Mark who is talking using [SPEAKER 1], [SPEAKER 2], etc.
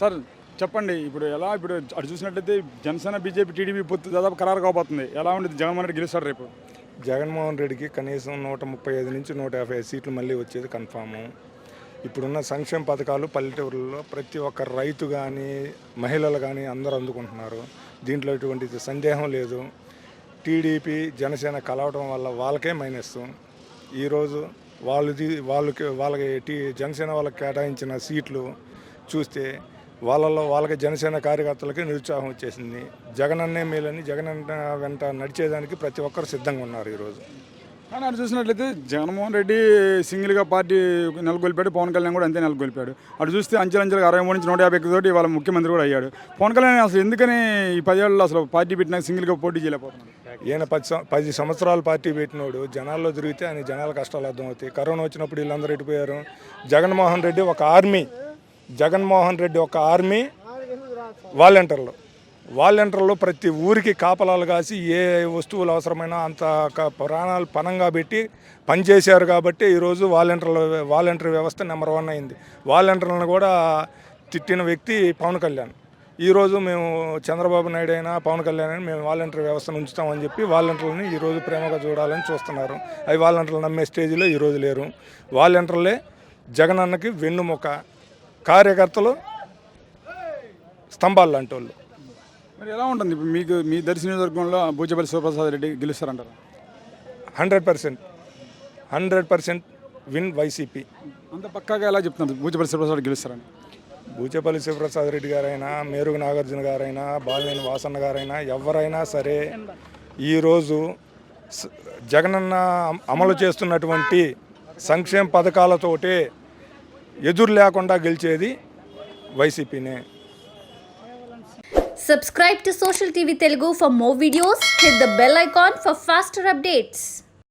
[SPEAKER 1] Sir చెప్పండి. ఇప్పుడు ఎలా ఇప్పుడు అటు చూసినట్లయితే జనసేన బీజేపీ టీడీపీ పొత్తు దాదాపు ఖరారు కాబోతుంది. ఎలా ఉండేది జగన్మోహన్ రెడ్డి గెలుస్తాడు రేపు?
[SPEAKER 2] జగన్మోహన్ రెడ్డికి కనీసం నూట ముప్పై ఐదు నుంచి నూట యాభై ఐదు సీట్లు మళ్ళీ వచ్చేది కన్ఫాము. ఇప్పుడున్న సంక్షేమ పథకాలు పల్లెటూరులో ప్రతి ఒక్క రైతు కానీ మహిళలు కానీ అందరూ అందుకుంటున్నారు. దీంట్లో ఎటువంటి సందేహం లేదు. టీడీపీ జనసేన కలవడం వల్ల వాళ్ళకే మైనస్ ఈరోజు వాళ్ళది వాళ్ళకి వాళ్ళకి టీ జనసేన వాళ్ళకి కేటాయించిన సీట్లు చూస్తే వాళ్ళలో వాళ్ళకి జనసేన కార్యకర్తలకి నిరుత్సాహం వచ్చేసింది. జగనన్నే మేలని జగనన్న వెంట నడిచేదానికి ప్రతి ఒక్కరు సిద్ధంగా ఉన్నారు ఈరోజు.
[SPEAKER 1] కానీ అటు చూసినట్లయితే జగన్మోహన్ రెడ్డి సింగిల్గా పార్టీ నెలకొల్పాడు పవన్ కళ్యాణ్ కూడా అంతే నెలకొల్పాడు. అటు చూస్తే అంచెలంచెలుగా అరవై మూడు నుంచి నూట యాభై తోటి వాళ్ళ ముఖ్యమంత్రి కూడా అయ్యాడు. పవన్ కళ్యాణ్ అసలు ఎందుకని ఈ పదేళ్ళలో అసలు పార్టీ పెట్టినా సింగిల్గా పోటీ చేయలేకపోతున్నాడు?
[SPEAKER 2] ఈయన పది పది సంవత్సరాలు పార్టీ పెట్టినోడు జనాల్లో తిరిగితే ఆయన జనాల కష్టాలు అర్థమవుతాయి. కరోనా వచ్చినప్పుడు వీళ్ళందరూ ఎటుపోయారు జగన్మోహన్ రెడ్డి ఒక ఆర్మీ. జగన్మోహన్ రెడ్డి ఒక ఆర్మీ వాలంటీర్లు. వాలంటీర్లు ప్రతి ఊరికి కాపలాలు కాసి ఏ వస్తువులు అవసరమైనా అంత క- ప్రాణాలు పనంగా పెట్టి పనిచేశారు కాబట్టి ఈరోజు వాలంటీర్ల వాలంటీర్ వ్యవస్థ నెంబర్ వన్ అయింది. వాలంటీర్లను కూడా తిట్టిన వ్యక్తి పవన్ కళ్యాణ్. ఈరోజు మేము చంద్రబాబు నాయుడు అయినా పవన్ కళ్యాణ్ అయినా మేము వాలంటీర్ వ్యవస్థను ఉంచుతామని చెప్పి వాలంటీర్లని ఈరోజు ప్రేమగా చూడాలని చూస్తున్నారు. అవి వాలంటీర్లు నమ్మే స్టేజ్లో ఈరోజు లేరు. వాలంటీర్లే జగనన్నకి వెన్నుముక. కార్యకర్తలు స్తంభాలు లాంటి వాళ్ళు.
[SPEAKER 1] మరి ఎలా ఉంటుంది? ఇప్పుడు మీకు మీ దర్శన నియోజకవర్గంలో Buchepalli Sivaprasad Reddy గెలుస్తారంటారు?
[SPEAKER 2] Hundred percent. Hundred percent win YCP.
[SPEAKER 1] అంత పక్కాగా ఎలా చెప్తున్నారు? బూచపల్లి శివప్రసాద్ గెలుస్తారని.
[SPEAKER 2] బూచేపల్లి శివప్రసాద్ రెడ్డి గారైనా మేరుగు నాగార్జున గారైనా బాలినేని వాసన్న గారైనా ఎవరైనా సరే ఈరోజు జగనన్న అమ- అమలు చేస్తున్నటువంటి సంక్షేమ పథకాలతోటే ఎదురు లేకుండా గెలిచేది వైసీపీనే
[SPEAKER 3] Subscribe to Social TV Telugu for more videos. Hit the bell icon for faster updates.